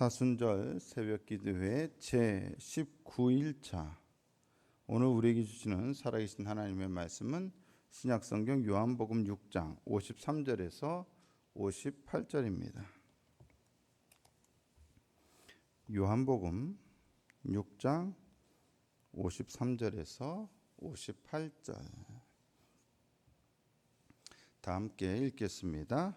사순절 새벽 기도회 제 19일차 오늘 우리에게 주시는 살아계신 하나님의 말씀은 신약 성경 요한복음 6장 53절에서 58절입니다. 요한복음 6장 53절에서 58절 다 함께 읽겠습니다.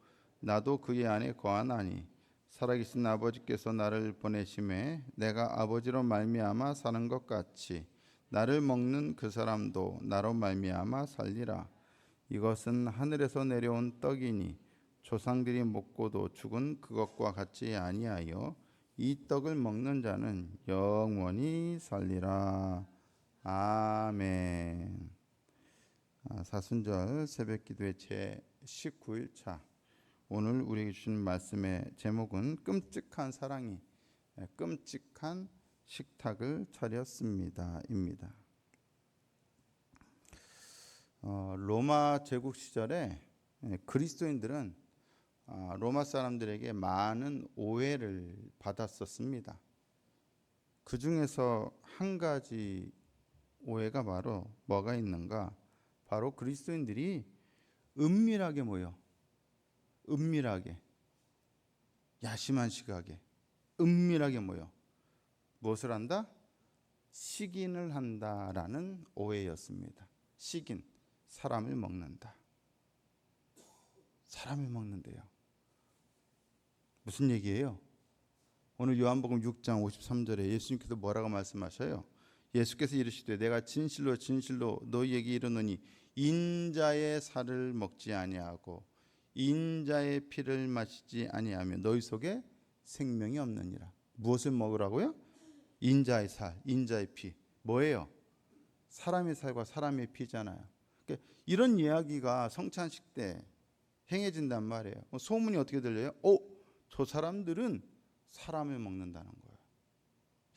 나도 그의 안에 거하나니. 살아계신 아버지께서 나를 보내심에 내가 아버지로 말미암아 사는 것 같이 나를 먹는 그 사람도 나로 말미암아 살리라. 이것은 하늘에서 내려온 떡이니 조상들이 먹고도 죽은 그것과 같지 아니하여 이 떡을 먹는 자는 영원히 살리라. 아멘. 아, 사순절 새벽 기도의 제 19일차 오늘 우리에게 주신 말씀의 제목은 끔찍한 사랑이 예, 끔찍한 식탁을 차렸습니다입니다. 어, 로마 제국 시절에 예, 그리스도인들은 아, 로마 사람들에게 많은 오해를 받았었습니다. 그 중에서 한 가지 오해가 바로 뭐가 있는가? 바로 그리스도인들이 은밀하게 모여 은밀하게 야심한 시각에 은밀하게 모여 무엇을 한다? 식인을 한다라는 오해였습니다. 식인 사람을 먹는다. 사람을 먹는데요. 무슨 얘기예요? 오늘 요한복음 6장 53절에 예수님께서 뭐라고 말씀하셔요? 예수께서 이르시되 내가 진실로 진실로 너희에게 이르노니 인자의 살을 먹지 아니하고 인자의 피를 마시지 아니하면 너희 속에 생명이 없느니라. 무엇을 먹으라고요? 인자의 살, 인자의 피. 뭐예요? 사람의 살과 사람의 피잖아요. 그러니까 이런 이야기가 성찬식 때 행해진단 말이에요. 소문이 어떻게 들려요? 오, 저 사람들은 사람을 먹는다는 거예요.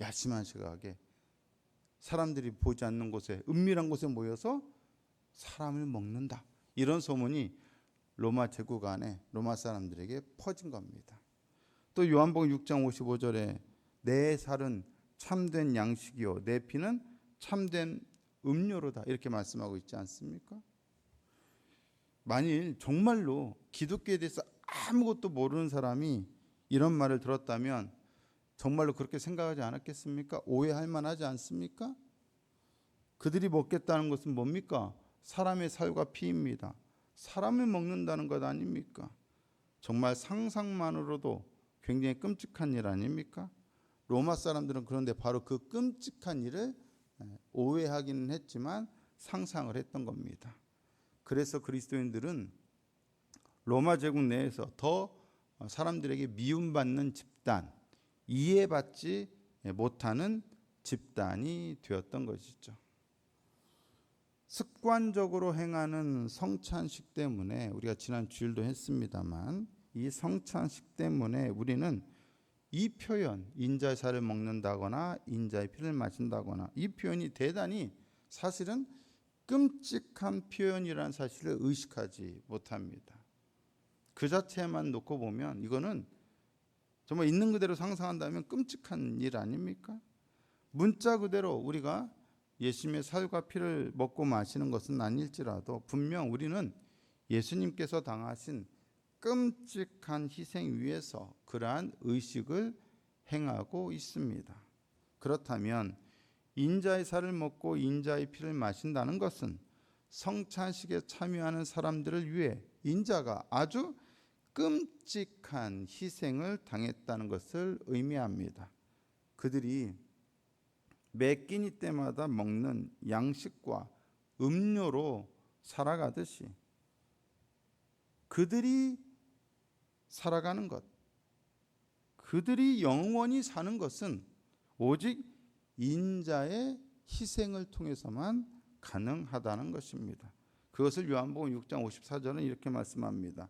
야심한 시각에 사람들이 보지 않는 곳에 은밀한 곳에 모여서 사람을 먹는다. 이런 소문이 로마 제국 안에 로마 사람들에게 퍼진 겁니다. 또 요한복음 6장 55절에 내 살은 참된 양식이요 내 피는 참된 음료로다 이렇게 말씀하고 있지 않습니까? 만일 정말로 기독교에 대해서 아무것도 모르는 사람이 이런 말을 들었다면 정말로 그렇게 생각하지 않았겠습니까? 오해할 만하지 않습니까? 그들이 먹겠다는 것은 뭡니까? 사람의 살과 피입니다. 사람을 먹는다는 것 아닙니까? 정말 상상만으로도 굉장히 끔찍한 일 아닙니까? 로마 사람들은 그런데 바로 그 끔찍한 일을 오해하기는 했지만 상상을 했던 겁니다. 그래서 그리스도인들은 로마 제국 내에서 더 사람들에게 미움받는 집단, 이해받지 못하는 집단이 되었던 것이죠. 습관적으로 행하는 성찬식 때문에 우리가 지난 주일도 했습니다만 이 성찬식 때문에 우리는 이 표현 인자의 살을 먹는다거나 인자의 피를 마신다거나 이 표현이 대단히 사실은 끔찍한 표현이라는 사실을 의식하지 못합니다. 그 자체만 놓고 보면 이거는 정말 있는 그대로 상상한다면 끔찍한 일 아닙니까? 문자 그대로 우리가 예수님의 살과 피를 먹고 마시는 것은 아닐지라도 분명 우리는 예수님께서 당하신 끔찍한 희생 위에서 그러한 의식을 행하고 있습니다. 그렇다면 인자의 살을 먹고 인자의 피를 마신다는 것은 성찬식에 참여하는 사람들을 위해 인자가 아주 끔찍한 희생을 당했다는 것을 의미합니다. 그들이 매 끼니 때마다 먹는 양식과 음료로 살아가듯이 그들이 살아가는 것, 그들이 영원히 사는 것은 오직 인자의 희생을 통해서만 가능하다는 것입니다. 그것을 요한복음 6장 54절은 이렇게 말씀합니다.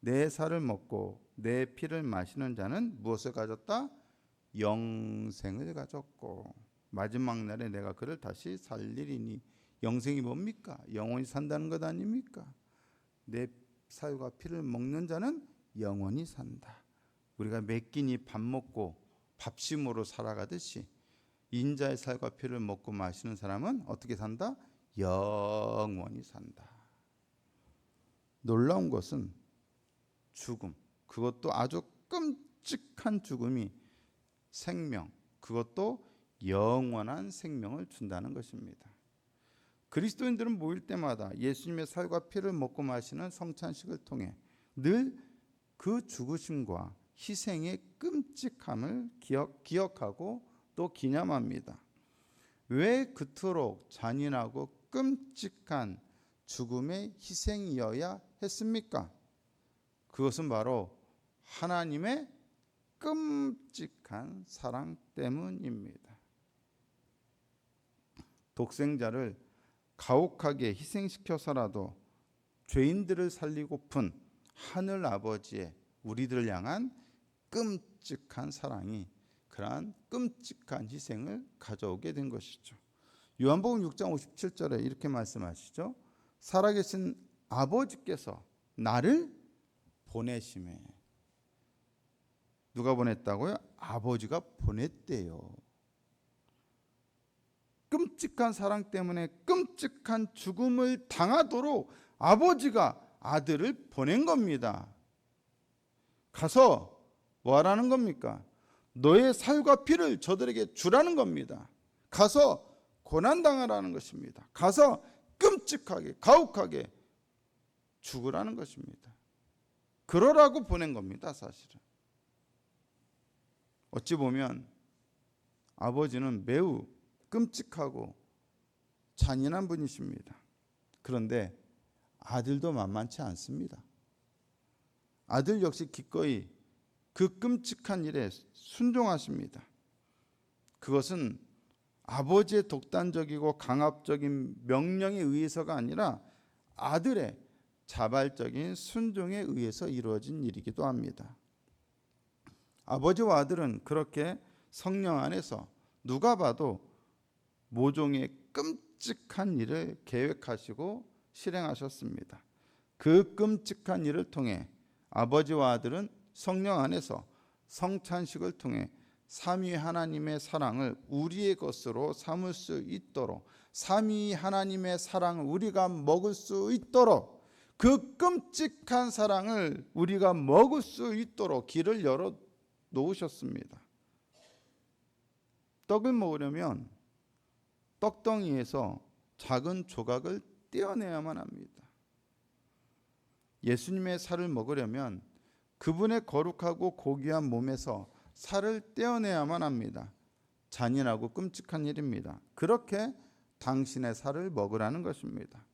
내 살을 먹고 내 피를 마시는 자는 무엇을 가졌다? 영생을 가졌고 마지막 날에 내가 그를 다시 살리리니 영생이 뭡니까? 영원히 산다는 것 아닙니까? 내 살과 피를 먹는 자는 영원히 산다. 우리가 몇 끼니 밥 먹고 밥심으로 살아가듯이 인자의 살과 피를 먹고 마시는 사람은 어떻게 산다? 영원히 산다. 놀라운 것은 죽음, 그것도 아주 끔찍한 죽음이 생명, 그것도 영원한 생명을 준다는 것입니다. 그리스도인들은 모일 때마다 예수님의 살과 피를 먹고 마시는 성찬식을 통해 늘 그 죽으심과 희생의 끔찍함을 기억, 기억하고 또 기념합니다. 왜 그토록 잔인하고 끔찍한 죽음의 희생이어야 했습니까? 그것은 바로 하나님의 끔찍한 사랑 때문입니다. 독생자를 가혹하게 희생시켜서라도 죄인들을 살리고픈 하늘 아버지의 우리들을 향한 끔찍한 사랑이 그러한 끔찍한 희생을 가져오게 된 것이죠. 요한복음 6장 57절에 이렇게 말씀하시죠. 살아계신 아버지께서 나를 보내심에 누가 보냈다고요? 아버지가 보냈대요. 끔찍한 사랑 때문에 끔찍한 죽음을 당하도록 아버지가 아들을 보낸 겁니다. 가서 뭐 하라는 겁니까? 너의 살과 피를 저들에게 주라는 겁니다. 가서 고난당하라는 것입니다. 가서 끔찍하게, 가혹하게 죽으라는 것입니다. 그러라고 보낸 겁니다, 사실은. 어찌 보면 아버지는 매우 끔찍하고 잔인한 분이십니다. 그런데 아들도 만만치 않습니다. 아들 역시 기꺼이 그 끔찍한 일에 순종하십니다. 그것은 아버지의 독단적이고 강압적인 명령에 의해서가 아니라 아들의 자발적인 순종에 의해서 이루어진 일이기도 합니다. 아버지와 아들은 그렇게 성령 안에서 누가 봐도 모종의 끔찍한 일을 계획하시고 실행하셨습니다. 그 끔찍한 일을 통해 아버지와 아들은 성령 안에서 성찬식을 통해 삼위 하나님의 사랑을 우리의 것으로 삼을 수 있도록 삼위 하나님의 사랑을 우리가 먹을 수 있도록 그 끔찍한 사랑을 우리가 먹을 수 있도록 길을 열어 놓으셨습니다. 떡을 먹으려면 떡덩이에서 작은 조각을 떼어내야만 합니다. 예수님의 살을 먹으려면 그분의 거룩하고 고귀한 몸에서 살을 떼어내야만 합니다. 잔인하고 끔찍한 일입니다. 그렇게 당신의 살을 먹으라는 것입니다.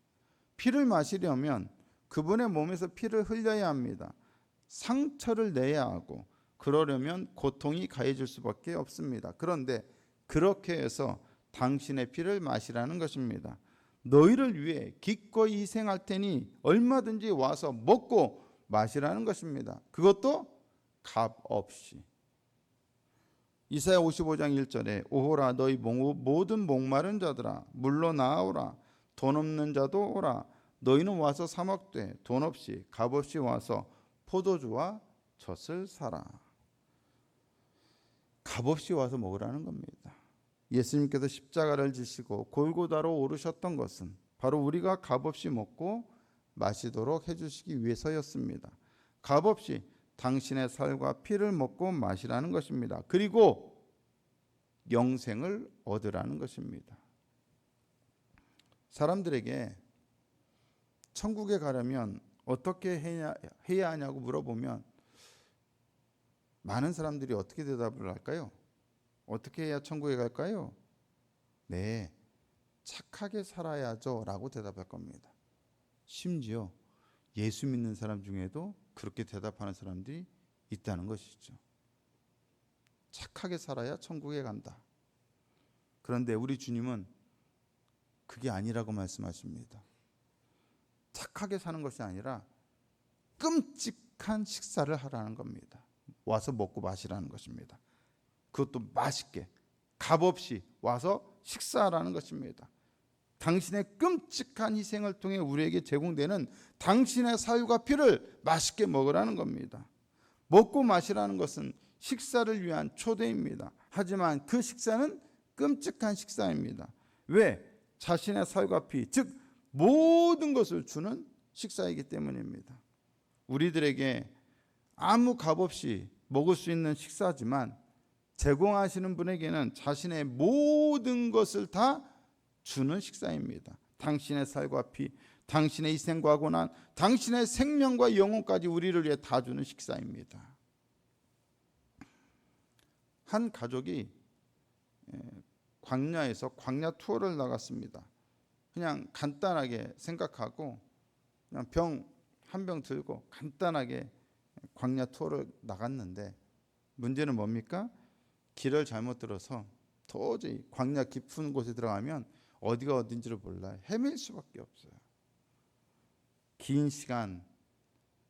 피를 마시려면 그분의 몸에서 피를 흘려야 합니다. 상처를 내야 하고 그러려면 고통이 가해질 수밖에 없습니다. 그런데 그렇게 해서 당신의 피를 마시라는 것입니다. 너희를 위해 기꺼이 희생할 테니 얼마든지 와서 먹고 마시라는 것입니다. 그것도 값 없이. 이사야 55장 1절에 오호라 너희 모든 목마른 자들아 물로 나오라 돈 없는 자도 오라 너희는 와서 사 먹되 돈 없이 값 없이 와서 포도주와 젖을 사라. 값 없이 와서 먹으라는 겁니다. 예수님께서 십자가를 지시고 골고다로 오르셨던 것은 바로 우리가 값없이 먹고 마시도록 해주시기 위해서였습니다. 값없이 당신의 살과 피를 먹고 마시라는 것입니다. 그리고 영생을 얻으라는 것입니다. 사람들에게 천국에 가려면 어떻게 해야, 해야 하냐고 물어보면 많은 사람들이 어떻게 대답을 할까요? 어떻게 해야 천국에 갈까요? 네, 착하게 살아야죠. 라고 대답할 겁니다. 심지어 예수 믿는 사람 중에도 그렇게 대답하는 사람들이 있다는 것이죠. 착하게 살아야 천국에 간다. 그런데 우리 주님은 그게 아니라고 말씀하십니다. 착하게 사는 것이 아니라 끔찍한 식사를 하라는 겁니다. 와서 먹고 마시라는 것입니다. 그것도 맛있게 값없이 와서 식사하라는 것입니다. 당신의 끔찍한 희생을 통해 우리에게 제공되는 당신의 사유가 피를 맛있게 먹으라는 겁니다. 먹고 마시라는 것은 식사를 위한 초대입니다. 하지만 그 식사는 끔찍한 식사입니다. 왜? 자신의 살과 피, 즉 모든 것을 주는 식사이기 때문입니다. 우리들에게 아무 값 없이 먹을 수 있는 식사지만 제공하시는 분에게는 자신의 모든 것을 다 주는 식사입니다. 당신의 살과 피, 당신의 희생과 고난, 당신의 생명과 영혼까지 우리를 위해 다 주는 식사입니다. 한 가족이 에, 광야에서 광야 투어를 나갔습니다. 그냥 간단하게 생각하고 그냥 병 한 병 들고 간단하게 광야 투어를 나갔는데 문제는 뭡니까? 길을 잘못 들어서 도저히 광야 깊은 곳에 들어가면 어디가 어딘지를 몰라요. 헤맬 수밖에 없어요. 긴 시간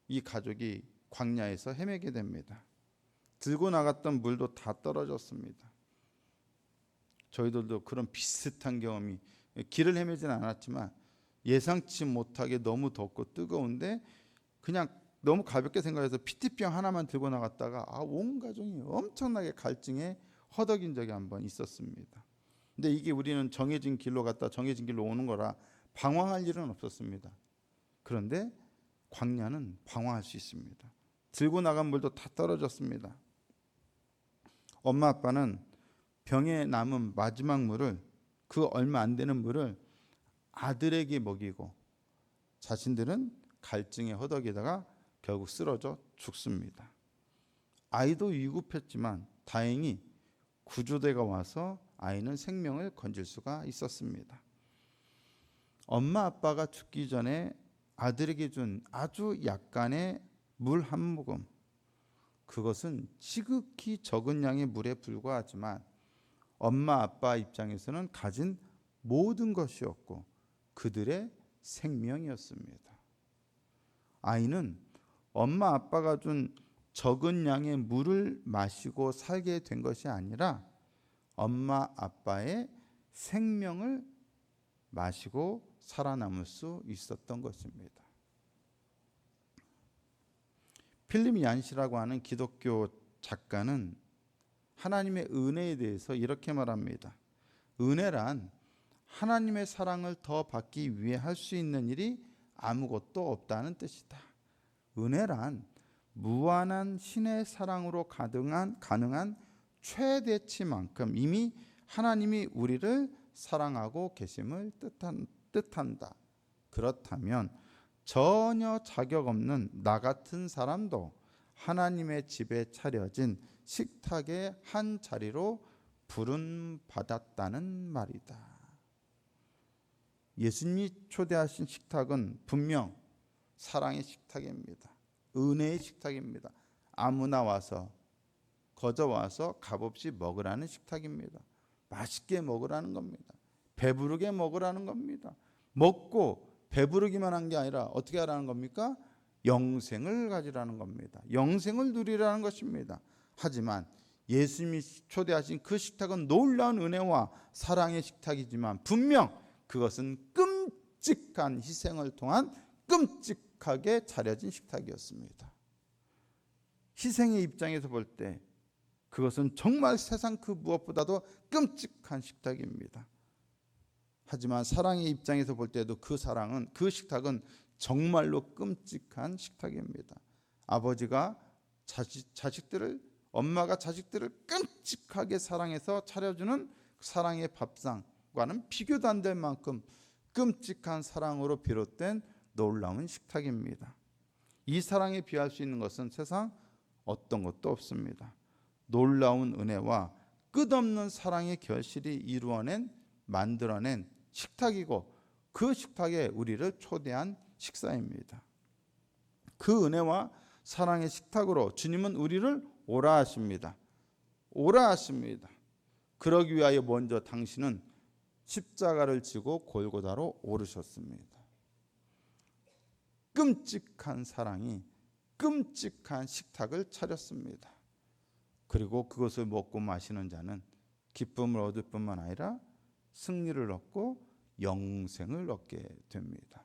이 가족이 광야에서 헤매게 됩니다. 들고 나갔던 물도 다 떨어졌습니다. 저희들도 그런 비슷한 경험이 길을 헤매지는 않았지만 예상치 못하게 너무 덥고 뜨거운데 그냥 너무 가볍게 생각해서 피티병 하나만 들고 나갔다가 아, 온 가족이 엄청나게 갈증에 허덕인 적이 한 번 있었습니다. 근데 이게 우리는 정해진 길로 갔다 정해진 길로 오는 거라 방황할 일은 없었습니다. 그런데 광야는 방황할 수 있습니다. 들고 나간 물도 다 떨어졌습니다. 엄마 아빠는 병에 남은 마지막 물을 그 얼마 안 되는 물을 아들에게 먹이고 자신들은 갈증에 허덕이다가 결국 쓰러져 죽습니다. 아이도 위급했지만 다행히 구조대가 와서 아이는 생명을 건질 수가 있었습니다. 엄마 아빠가 죽기 전에 아들에게 준 아주 약간의 물 한 모금 그것은 지극히 적은 양의 물에 불과하지만 엄마 아빠 입장에서는 가진 모든 것이었고 그들의 생명이었습니다. 아이는 엄마 아빠가 준 적은 양의 물을 마시고 살게 된 것이 아니라 엄마 아빠의 생명을 마시고 살아남을 수 있었던 것입니다. 필립 얀시라고 하는 기독교 작가는 하나님의 은혜에 대해서 이렇게 말합니다. 은혜란 하나님의 사랑을 더 받기 위해 할 수 있는 일이 아무것도 없다는 뜻이다. 은혜란 무한한 신의 사랑으로 가능한 가능한 최대치만큼 이미 하나님이 우리를 사랑하고 계심을 뜻한, 뜻한다. 그렇다면 전혀 자격 없는 나 같은 사람도 하나님의 집에 차려진 식탁의 한 자리로 부름 받았다는 말이다. 예수님이 초대하신 식탁은 분명 사랑의 식탁입니다. 은혜의 식탁입니다. 아무나 와서 거저 와서 값없이 먹으라는 식탁입니다. 맛있게 먹으라는 겁니다. 배부르게 먹으라는 겁니다. 먹고 배부르기만 한 게 아니라 어떻게 하라는 겁니까? 영생을 가지라는 겁니다. 영생을 누리라는 것입니다. 하지만 예수님이 초대하신 그 식탁은 놀라운 은혜와 사랑의 식탁이지만 분명 그것은 끔찍한 희생을 통한 끔찍 하게 차려진 식탁이었습니다. 희생의 입장에서 볼 때 그것은 정말 세상 그 무엇보다도 끔찍한 식탁입니다. 하지만 사랑의 입장에서 볼 때도 그 사랑은 그 식탁은 정말로 끔찍한 식탁입니다. 아버지가 자식, 자식들을 엄마가 자식들을 끔찍하게 사랑해서 차려주는 사랑의 밥상과는 비교도 안 될 만큼 끔찍한 사랑으로 비롯된 놀라운 식탁입니다. 이 사랑에 비할 수 있는 것은 세상 어떤 것도 없습니다. 놀라운 은혜와 끝없는 사랑의 결실이 이루어낸 만들어낸 식탁이고 그 식탁에 우리를 초대한 식사입니다. 그 은혜와 사랑의 식탁으로 주님은 우리를 오라 하십니다. 오라 하십니다. 그러기 위하여 먼저 당신은 십자가를 지고 골고다로 오르셨습니다. 끔찍한 사랑이 끔찍한 식탁을 차렸습니다. 그리고 그것을 먹고 마시는 자는 기쁨을 얻을 뿐만 아니라 승리를 얻고 영생을 얻게 됩니다.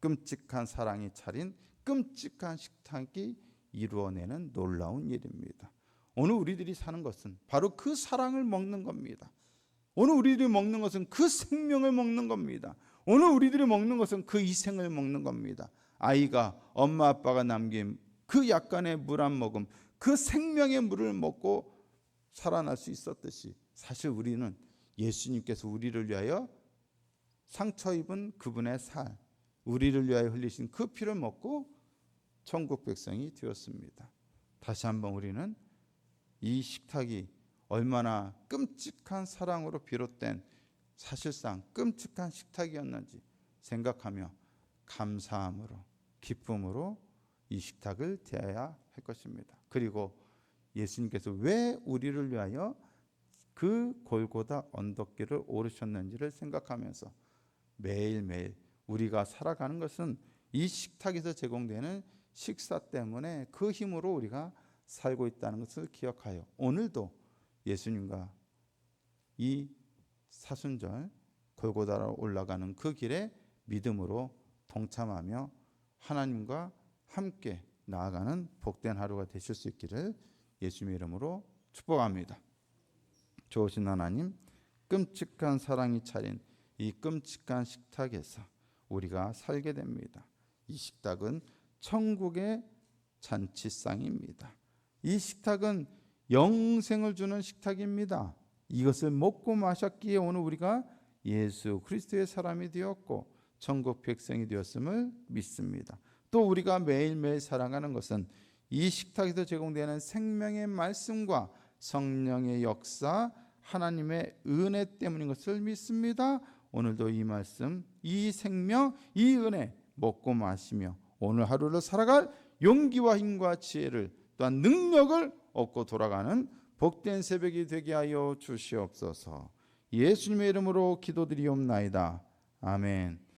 끔찍한 사랑이 차린 끔찍한 식탁이 이루어내는 놀라운 일입니다. 오늘 우리들이 사는 것은 바로 그 사랑을 먹는 겁니다. 오늘 우리들이 먹는 것은 그 생명을 먹는 겁니다. 오늘 우리들이 먹는 것은 그 희생을 먹는 겁니다. 아이가 엄마 아빠가 남긴 그 약간의 물 한 모금, 그 생명의 물을 먹고 살아날 수 있었듯이 사실 우리는 예수님께서 우리를 위하여 상처 입은 그분의 살, 우리를 위하여 흘리신 그 피를 먹고 천국 백성이 되었습니다. 다시 한번 우리는 이 식탁이 얼마나 끔찍한 사랑으로 비롯된 사실상 끔찍한 식탁이었는지 생각하며 감사함으로 기쁨으로 이 식탁을 대해야 할 것입니다. 그리고 예수님께서 왜 우리를 위하여 그 골고다 언덕길을 오르셨는지를 생각하면서 매일매일 우리가 살아가는 것은 이 식탁에서 제공되는 식사 때문에 그 힘으로 우리가 살고 있다는 것을 기억하여 오늘도 예수님과 이 사순절 골고다로 올라가는 그 길에 믿음으로 동참하며 하나님과 함께 나아가는 복된 하루가 되실 수 있기를 예수님의 이름으로 축복합니다. 좋으신 하나님, 끔찍한 사랑이 차린 이 끔찍한 식탁에서 우리가 살게 됩니다. 이 식탁은 천국의 잔치상입니다. 이 식탁은 영생을 주는 식탁입니다. 이것을 먹고 마셨기에 오늘 우리가 예수 그리스도의 사람이 되었고 천국 백성이 되었음을 믿습니다. 또 우리가 매일매일 살아가는 것은 이 식탁에서 제공되는 생명의 말씀과 성령의 역사, 하나님의 은혜 때문인 것을 믿습니다. 오늘도 이 말씀, 이 생명, 이 은혜 먹고 마시며 오늘 하루를 살아갈 용기와 힘과 지혜를 또한 능력을 얻고 돌아가는 복된 새벽이 되게 하여 주시옵소서. 예수님의 이름으로 기도드리옵나이다. 아멘.